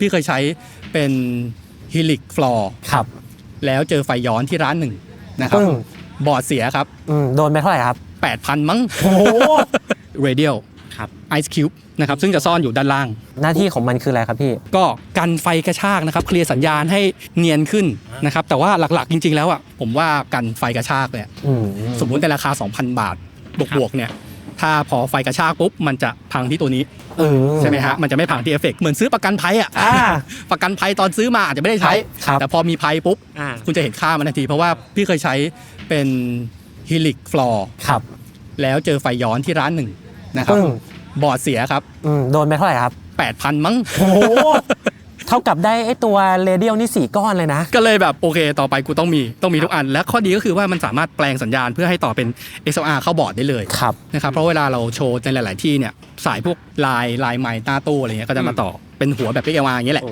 พี่เคยใช้เป็น Helix Floor ครับ แล้วเจอไฟย้อนที่ร้านหนึ่งนะครับอืมบอร์ดเสียครับ อืมโดนไปเท่าไหร่ครับ 8,000 มั้งโอ้โห Radial ครับ Ice Cube นะครับ ซึ่งจะซ่อนอยู่ด้านล่าง หน้าที่ของมันคืออะไรครับพี่ ก็กันไฟกระชากนะครับ เคลียร์สัญญาณให้เนียนขึ้นนะครับ แต่ว่าหลักๆจริง ๆ แล้วอะผมว่ากันไฟกระชากเนี่ย อืม สมมุติในราคา 2,000 บาท บวกๆเนี่ย ถ้าพอไฟกระชากปุ๊บมันจะพังที่ตัวนี้เออ ใช่ไหมฮะมันจะไม่พังที่เอฟเฟกต์เหมือนซื้อประกันภัยอะอ่าประกันภัยตอนซื้อมาอาจจะไม่ได้ใช้ ครับ แต่พอมีภัยปุ๊บ อ่า คุณจะเห็นค่ามันทันที เพราะว่าพี่เคยใช้เป็น Helix Floor ครับ แล้วเจอไฟย้อนที่ร้านหนึ่งนะครับอืมบอร์ดเสียครับ อืมโดนไปเท่าไหร่ครับ 8,000 มั้ง โอ้โห เท่ากับได้ไอ้ตัวเรเดียลนี่สี่ก้อนเลยนะ ก็เลยแบบโอเค ต่อไปกูต้องมีต้องมีทุกอัน และข้อดีก็คือว่ามันสามารถแปลงสัญญาณเพื่อให้ต่อเป็น XLR เข้าบอร์ดได้เลยครับนะครับเพราะเวลาเราโชว์ในหลาย ๆ ที่เนี่ยสายพวกลายลายไม้หน้าตู้อะไรเงี้ยก็จะมาต่อเป็นหัวแบบ XLR อย่างเงี้ยแหละ